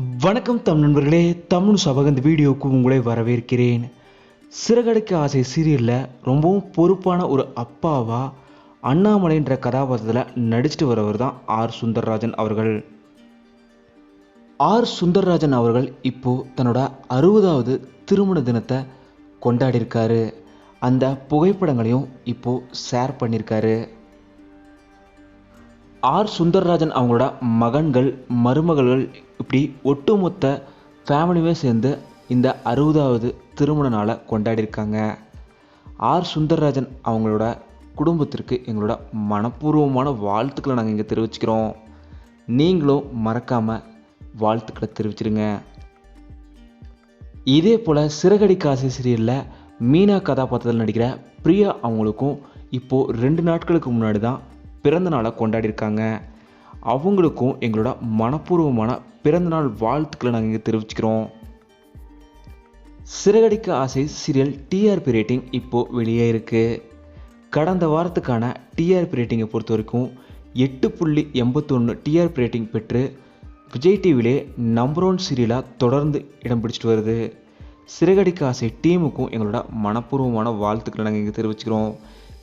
வணக்கம் தம் நண்பர்களே தமிழ் சபக இந்த வீடியோவுக்கு உங்களை வரவேற்கிறேன். சிறகடைக்கு ஆசை சீரியலில் ரொம்பவும் பொறுப்பான ஒரு அப்பாவா அண்ணாமலைன்ற கதாபாத்திரத்தில் நடிச்சிட்டு வரவர் தான் ஆர். சுந்தர்ராஜன் அவர்கள். ஆர். சுந்தர்ராஜன் அவர்கள் இப்போது தன்னோட அறுபதாவது திருமண தினத்தை கொண்டாடியிருக்காரு. அந்த புகைப்படங்களையும் இப்போது ஷேர் பண்ணியிருக்காரு. ஆர் சுந்தர்ராஜன் அவங்களோட மகன்கள் மருமகள்கள் இப்படி ஒட்டுமொத்த ஃபேமிலியுமே சேர்ந்து இந்த அறுபதாவது திருமண நாளை கொண்டாடியிருக்காங்க. ஆர் சுந்தர்ராஜன் அவங்களோட குடும்பத்திற்கு எங்களோட மனப்பூர்வமான வாழ்த்துக்களை நாங்கள் இங்கே தெரிவிச்சுக்கிறோம். நீங்களும் மறக்காமல் வாழ்த்துக்களை தெரிவிச்சிருங்க. இதே போல் சிறகடி காசி சீரியலில் மீனா கதாபாத்திரத்தில் நடிக்கிற பிரியா அவங்களுக்கும் இப்போது ரெண்டு நாட்களுக்கு முன்னாடி தான் பிறந்த நாளை கொண்டாடியிருக்காங்க. அவங்களுக்கும் எங்களோட மனப்பூர்வமான பிறந்தநாள் வாழ்த்துக்களை நாங்கள் இங்கே தெரிவிச்சுக்கிறோம். சிறகடிக்க ஆசை சீரியல் டிஆர்பி ரேட்டிங் இப்போது வெளியே இருக்குது கடந்த வாரத்துக்கான டிஆர்பி ரேட்டிங்கை பொறுத்த வரைக்கும் எட்டு புள்ளி எண்பத்தொன்று டிஆர்பி ரேட்டிங் பெற்று விஜய் டிவிலே நம்பர் ஒன் சீரியலாக தொடர்ந்து இடம் பிடிச்சிட்டு வருது. சிறகடிக்க ஆசை டீமுக்கும் எங்களோட மனப்பூர்வமான வாழ்த்துக்களை நாங்கள் இங்கே தெரிவிச்சுக்கிறோம்.